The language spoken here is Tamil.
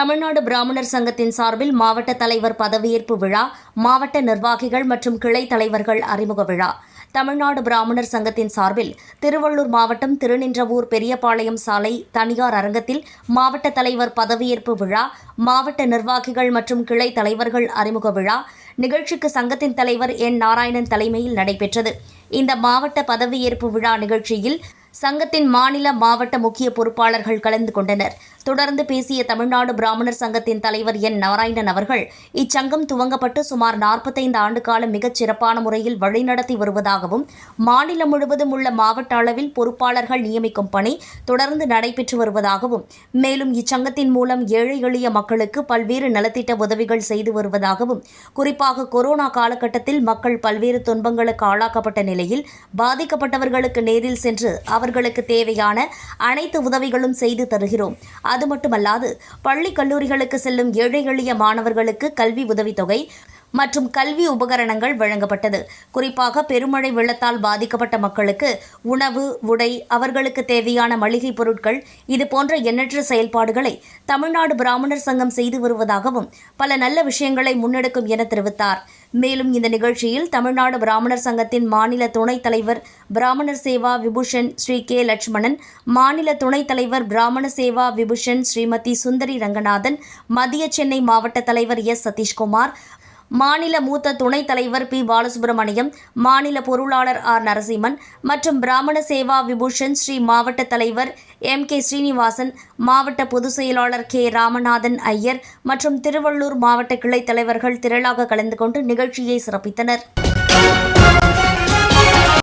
தமிழ்நாடு பிராமணர் சங்கத்தின் சார்பில் மாவட்ட தலைவர் பதவியேற்பு விழா மாவட்ட நிர்வாகிகள் மற்றும் கிளை தலைவர்கள் அறிமுக விழா. தமிழ்நாடு பிராமணர் சங்கத்தின் சார்பில் திருவள்ளூர் மாவட்டம் திருநின்றவூர் பெரியபாளையம் சாலை தனியார் அரங்கத்தில் மாவட்ட தலைவர் பதவியேற்பு விழா மாவட்ட நிர்வாகிகள் மற்றும் கிளை தலைவர்கள் அறிமுக விழா. நிகழ்ச்சிக்கு சங்கத்தின் தலைவர் என் நாராயணன் தலைமையில் நடைபெற்றது. இந்த மாவட்ட பதவியேற்பு விழா நிகழ்ச்சியில் சங்கத்தின் மாநில மாவட்ட முக்கிய பொறுப்பாளர்கள் கலந்து கொண்டனர். தொடர்ந்து பேசிய தமிழ்நாடு பிராமணர் சங்கத்தின் தலைவர் என் நாராயணன் அவர்கள் இச்சங்கம் துவங்கப்பட்டு சுமார் நாற்பத்தைந்து ஆண்டு காலம் மிகச் சிறப்பான முறையில் வழிநடத்தி வருவதாகவும் மாநிலம் முழுவதும் உள்ள மாவட்ட அளவில் பொறுப்பாளர்கள் நியமிக்கும் பணி தொடர்ந்து நடைபெற்று வருவதாகவும் மேலும் இச்சங்கத்தின் மூலம் ஏழை எளிய மக்களுக்கு பல்வேறு நலத்திட்ட உதவிகள் செய்து வருவதாகவும் குறிப்பாக கொரோனா காலகட்டத்தில் மக்கள் பல்வேறு துன்பங்களுக்கு ஆளாக்கப்பட்ட நிலையில் பாதிக்கப்பட்டவர்களுக்கு நேரில் சென்று அவர்களுக்கு தேவையான அனைத்து உதவிகளும் செய்து தருகிறோம். அது மட்டுமல்லாது பள்ளி கல்லூரிகளுக்கு செல்லும் ஏழை எளிய மாணவர்களுக்கு கல்வி உதவித்தொகை மற்றும் கல்வி உபகரணங்கள் வழங்கப்பட்டது. குறிப்பாக பெருமழை வெள்ளத்தால் பாதிக்கப்பட்ட மக்களுக்கு உணவு உடை அவர்களுக்கு தேவையான மளிகை பொருட்கள் இது போன்ற எண்ணற்ற செயல்பாடுகளை தமிழ்நாடு பிராமணர் சங்கம் செய்து வருவதாகவும் பல நல்ல விஷயங்களை முன்னெடுக்கும் என தெரிவித்தார். மேலும் இந்த நிகழ்ச்சியில் தமிழ்நாடு பிராமணர் சங்கத்தின் மாநில துணைத் தலைவர் பிராமணர் சேவா விபூஷன் ஸ்ரீ கே லட்சுமணன் மாநில துணைத் தலைவர் பிராமண சேவா விபூஷன் ஸ்ரீமதி சுந்தரி ரங்கநாதன் மத்திய சென்னை மாவட்ட தலைவர் எஸ். சதீஷ்குமார் மாநில மூத்த துணைத் தலைவர் பி. பாலசுப்ரமணியம் மாநில பொருளாளர் ஆர். நரசிம்மன் மற்றும் பிராமண சேவா விபூஷன் ஸ்ரீ மாவட்ட தலைவர் எம். கே. ஸ்ரீனிவாசன் மாவட்ட பொதுச் செயலாளர் கே. ராமநாதன் ஐயர் மற்றும் திருவள்ளூர் மாவட்ட கிளைத் தலைவர்கள் திரளாக கலந்து கொண்டு நிகழ்ச்சியை சிறப்பித்தனர்.